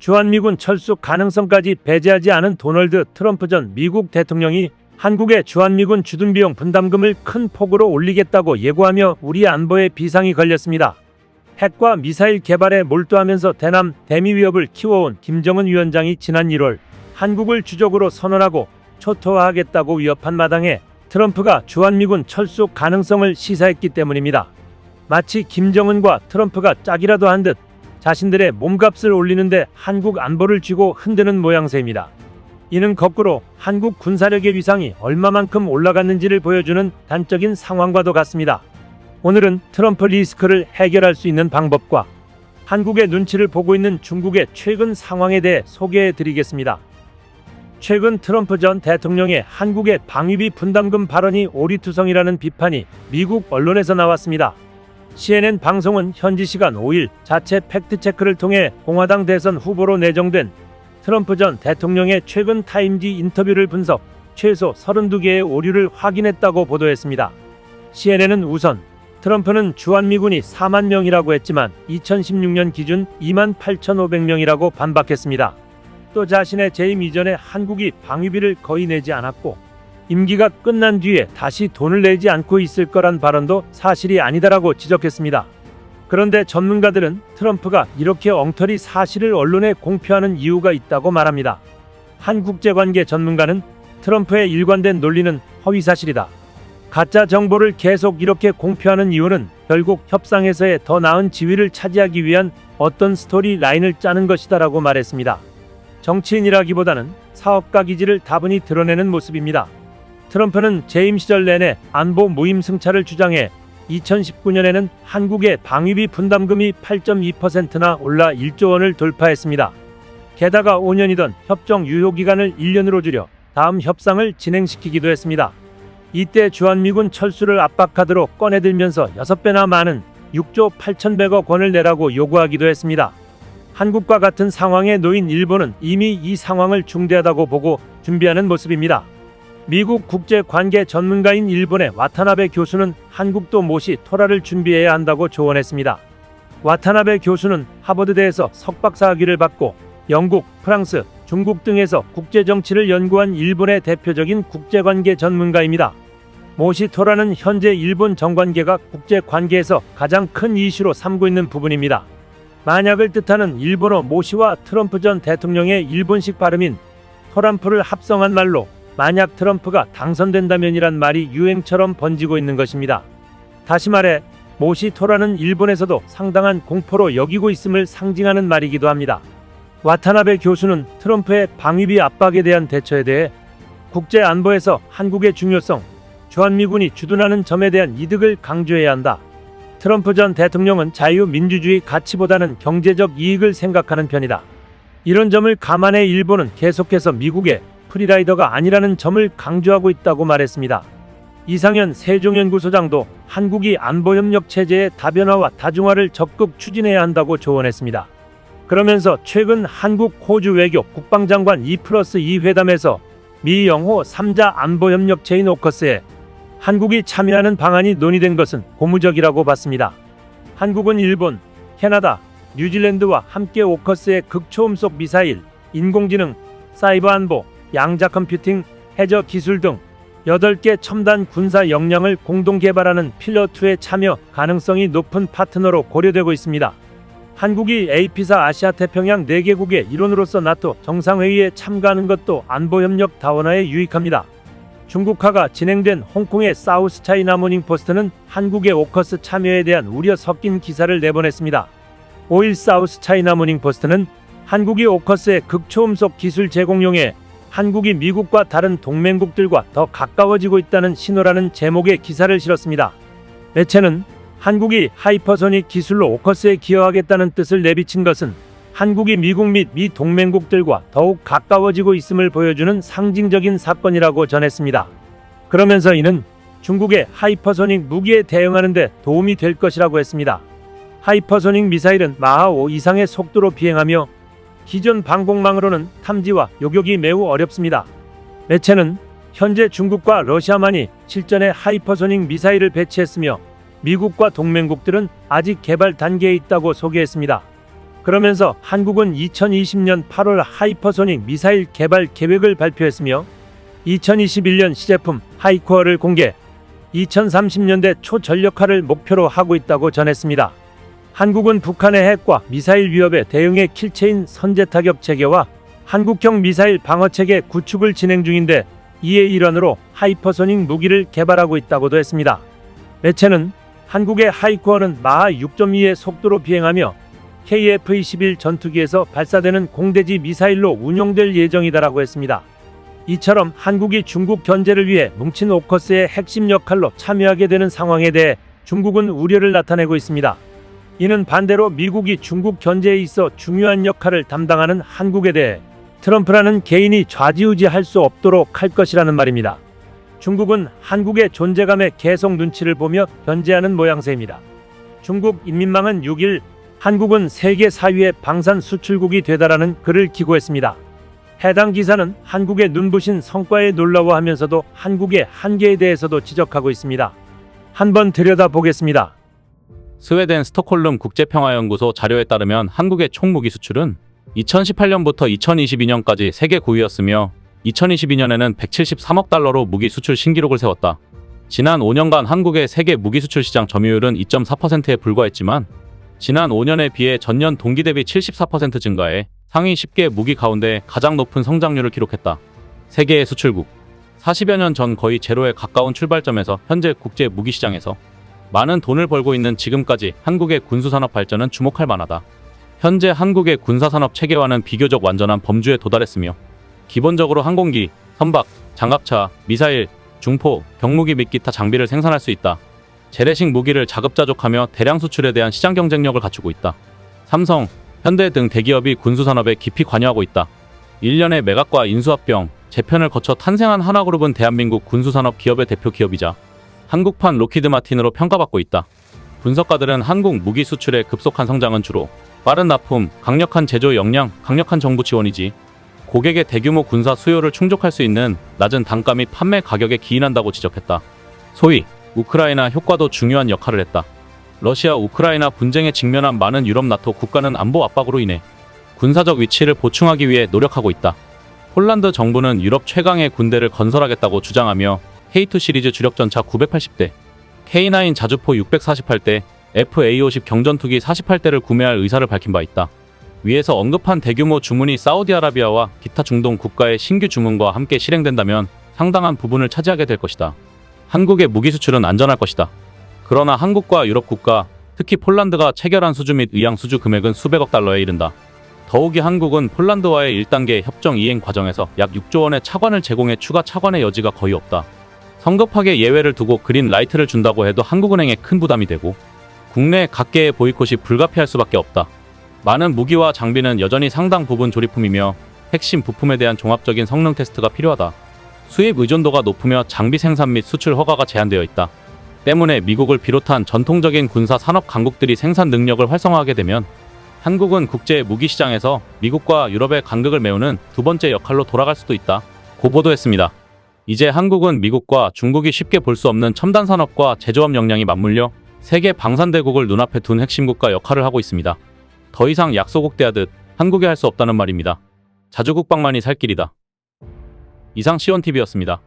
주한미군 철수 가능성까지 배제하지 않은 도널드 트럼프 전 미국 대통령이 한국의 주한미군 주둔비용 분담금을 큰 폭으로 올리겠다고 예고하며 우리 안보에 비상이 걸렸습니다. 핵과 미사일 개발에 몰두하면서 대남 대미 위협을 키워온 김정은 위원장이 지난 1월 한국을 주적으로 선언하고 초토화하겠다고 위협한 마당에 트럼프가 주한미군 철수 가능성을 시사했기 때문입니다. 마치 김정은과 트럼프가 짝이라도 한 듯 자신들의 몸값을 올리는데 한국 안보를 쥐고 흔드는 모양새입니다. 이는 거꾸로 한국 군사력의 위상이 얼마만큼 올라갔는지를 보여주는 단적인 상황과도 같습니다. 오늘은 트럼프 리스크를 해결할 수 있는 방법과 한국의 눈치를 보고 있는 중국의 최근 상황에 대해 소개해 드리겠습니다. 최근 트럼프 전 대통령의 한국의 방위비 분담금 발언이 오리투성이라는 비판이 미국 언론에서 나왔습니다. CNN 방송은 현지 시간 5일 자체 팩트체크를 통해 공화당 대선 후보로 내정된 트럼프 전 대통령의 최근 타임지 인터뷰를 분석, 최소 32개의 오류를 확인했다고 보도했습니다. CNN은 우선 트럼프는 주한미군이 4만 명이라고 했지만 2016년 기준 2만 8,500명이라고 반박했습니다. 또 자신의 재임 이전에 한국이 방위비를 거의 내지 않았고 임기가 끝난 뒤에 다시 돈을 내지 않고 있을 거란 발언도 사실이 아니다라고 지적했습니다. 그런데 전문가들은 트럼프가 이렇게 엉터리 사실을 언론에 공표하는 이유가 있다고 말합니다. 한 국제관계 전문가는 트럼프의 일관된 논리는 허위 사실이다. 가짜 정보를 계속 이렇게 공표하는 이유는 결국 협상에서의 더 나은 지위를 차지하기 위한 어떤 스토리 라인을 짜는 것이다라고 말했습니다. 정치인이라기보다는 사업가 기질을 다분히 드러내는 모습입니다. 트럼프는 재임 시절 내내 안보 무임 승차를 주장해 2019년에는 한국의 방위비 분담금이 8.2%나 올라 1조 원을 돌파했습니다. 게다가 5년이던 협정 유효 기간을 1년으로 줄여 다음 협상을 진행시키기도 했습니다. 이때 주한미군 철수를 압박하도록 꺼내들면서 6배나 많은 6조 8천백억 원을 내라고 요구하기도 했습니다. 한국과 같은 상황에 놓인 일본은 이미 이 상황을 중대하다고 보고 준비하는 모습입니다. 미국 국제 관계 전문가인 일본의 와타나베 교수는 한국도 모시 토라를 준비해야 한다고 조언했습니다. 와타나베 교수는 하버드대에서 석박사 학위를 받고 영국, 프랑스, 중국 등에서 국제 정치를 연구한 일본의 대표적인 국제 관계 전문가입니다. 모시 토라는 현재 일본 정관계가 국제 관계에서 가장 큰 이슈로 삼고 있는 부분입니다. 만약을 뜻하는 일본어 모시와 트럼프 전 대통령의 일본식 발음인 토람프를 합성한 말로 만약 트럼프가 당선된다면이란 말이 유행처럼 번지고 있는 것입니다. 다시 말해 모시 토라는 일본에서도 상당한 공포로 여기고 있음을 상징하는 말이기도 합니다. 와타나베 교수는 트럼프의 방위비 압박에 대한 대처에 대해 국제 안보에서 한국의 중요성, 주한미군이 주둔하는 점에 대한 이득을 강조해야 한다. 트럼프 전 대통령은 자유민주주의 가치보다는 경제적 이익을 생각하는 편이다. 이런 점을 감안해 일본은 계속해서 미국의 프리라이더가 아니라는 점을 강조하고 있다고 말했습니다. 이상현 세종연구소장도 한국이 안보협력 체제의 다변화와 다중화를 적극 추진해야 한다고 조언했습니다. 그러면서 최근 한국 호주 외교 국방장관 2 플러스 2 회담에서 미 영호 3자 안보협력체인 오커스에 한국이 참여하는 방안이 논의된 것은 고무적이라고 봤습니다. 한국은 일본, 캐나다, 뉴질랜드와 함께 오커스의 극초음속 미사일, 인공지능, 사이버 안보, 양자 컴퓨팅, 해저 기술 등 8개 첨단 군사 역량을 공동 개발하는 필러2에 참여 가능성이 높은 파트너로 고려되고 있습니다. 한국이 AP사 아시아 태평양 4개국의 일원으로서 나토 정상회의에 참가하는 것도 안보협력 다원화에 유익합니다. 중국화가 진행된 홍콩의 사우스 차이나 모닝 포스트는 한국의 오커스 참여에 대한 우려 섞인 기사를 내보냈습니다. 5일 사우스 차이나 모닝 포스트는 한국이 오커스의 극초음속 기술 제공용에 한국이 미국과 다른 동맹국들과 더 가까워지고 있다는 신호라는 제목의 기사를 실었습니다. 매체는 한국이 하이퍼소닉 기술로 오커스에 기여하겠다는 뜻을 내비친 것은 한국이 미국 및 미 동맹국들과 더욱 가까워지고 있음을 보여주는 상징적인 사건이라고 전했습니다. 그러면서 이는 중국의 하이퍼소닉 무기에 대응하는 데 도움이 될 것이라고 했습니다. 하이퍼소닉 미사일은 마하 5 이상의 속도로 비행하며 기존 방공망으로는 탐지와 요격이 매우 어렵습니다. 매체는 현재 중국과 러시아만이 실전에 하이퍼소닉 미사일을 배치했으며 미국과 동맹국들은 아직 개발 단계에 있다고 소개했습니다. 그러면서 한국은 2020년 8월 하이퍼소닉 미사일 개발 계획을 발표했으며 2021년 시제품 하이코어를 공개, 2030년대 초전력화를 목표로 하고 있다고 전했습니다. 한국은 북한의 핵과 미사일 위협에 대응해 킬체인 선제 타격 체계와 한국형 미사일 방어 체계 구축을 진행 중인데 이의 일환으로 하이퍼소닉 무기를 개발하고 있다고도 했습니다. 매체는 한국의 하이코어는 마하 6.2의 속도로 비행하며 KF-21 전투기에서 발사되는 공대지 미사일로 운용될 예정이다라고 했습니다. 이처럼 한국이 중국 견제를 위해 뭉친 오커스의 핵심 역할로 참여하게 되는 상황에 대해 중국은 우려를 나타내고 있습니다. 이는 반대로 미국이 중국 견제에 있어 중요한 역할을 담당하는 한국에 대해 트럼프라는 개인이 좌지우지할 수 없도록 할 것이라는 말입니다. 중국은 한국의 존재감에 계속 눈치를 보며 견제하는 모양새입니다. 중국 인민망은 6일 한국은 세계 4위의 방산 수출국이 되다라는 글을 기고했습니다. 해당 기사는 한국의 눈부신 성과에 놀라워하면서도 한국의 한계에 대해서도 지적하고 있습니다. 한번 들여다보겠습니다. 스웨덴 스톡홀름 국제평화연구소 자료에 따르면 한국의 총 무기 수출은 2018년부터 2022년까지 세계 9위였으며 2022년에는 173억 달러로 무기 수출 신기록을 세웠다. 지난 5년간 한국의 세계 무기 수출 시장 점유율은 2.4%에 불과했지만 지난 5년에 비해 전년 동기 대비 74% 증가해 상위 10개 무기 가운데 가장 높은 성장률을 기록했다. 세계의 수출국 40여 년 전 거의 제로에 가까운 출발점에서 현재 국제 무기 시장에서 많은 돈을 벌고 있는 지금까지 한국의 군수산업 발전은 주목할 만하다. 현재 한국의 군사산업 체계와는 비교적 완전한 범주에 도달했으며 기본적으로 항공기, 선박, 장갑차, 미사일, 중포, 경무기 및 기타 장비를 생산할 수 있다. 재래식 무기를 자급자족하며 대량 수출에 대한 시장 경쟁력을 갖추고 있다. 삼성, 현대 등 대기업이 군수산업에 깊이 관여하고 있다. 1년의 매각과 인수합병, 재편을 거쳐 탄생한 하나그룹은 대한민국 군수산업 기업의 대표 기업이자 한국판 로키드 마틴으로 평가받고 있다. 분석가들은 한국 무기 수출의 급속한 성장은 주로 빠른 납품, 강력한 제조 역량, 강력한 정부 지원이지 고객의 대규모 군사 수요를 충족할 수 있는 낮은 단가 및 판매 가격에 기인한다고 지적했다. 소위 우크라이나 효과도 중요한 역할을 했다. 러시아 우크라이나 분쟁에 직면한 많은 유럽 나토 국가는 안보 압박으로 인해 군사적 위치를 보충하기 위해 노력하고 있다. 폴란드 정부는 유럽 최강의 군대를 건설하겠다고 주장하며 K2 시리즈 주력 전차 980대, K9 자주포 648대, FA50 경전투기 48대를 구매할 의사를 밝힌 바 있다. 위에서 언급한 대규모 주문이 사우디아라비아와 기타 중동 국가의 신규 주문과 함께 실행된다면 상당한 부분을 차지하게 될 것이다. 한국의 무기 수출은 안전할 것이다. 그러나 한국과 유럽 국가, 특히 폴란드가 체결한 수주 및 의향 수주 금액은 수백억 달러에 이른다. 더욱이 한국은 폴란드와의 1단계 협정 이행 과정에서 약 6조 원의 차관을 제공해 추가 차관의 여지가 거의 없다. 성급하게 예외를 두고 그린 라이트를 준다고 해도 한국은행에 큰 부담이 되고 국내 각계의 보이콧이 불가피할 수밖에 없다. 많은 무기와 장비는 여전히 상당 부분 조립품이며 핵심 부품에 대한 종합적인 성능 테스트가 필요하다. 수입 의존도가 높으며 장비 생산 및 수출 허가가 제한되어 있다. 때문에 미국을 비롯한 전통적인 군사 산업 강국들이 생산 능력을 활성화하게 되면 한국은 국제 무기 시장에서 미국과 유럽의 간극을 메우는 두 번째 역할로 돌아갈 수도 있다. 고 보도했습니다. 이제 한국은 미국과 중국이 쉽게 볼 수 없는 첨단 산업과 제조업 역량이 맞물려 세계 방산대국을 눈앞에 둔 핵심 국가 역할을 하고 있습니다. 더 이상 약소국 대하듯 한국이 할 수 없다는 말입니다. 자주 국방만이 살 길이다. 이상 시원TV였습니다.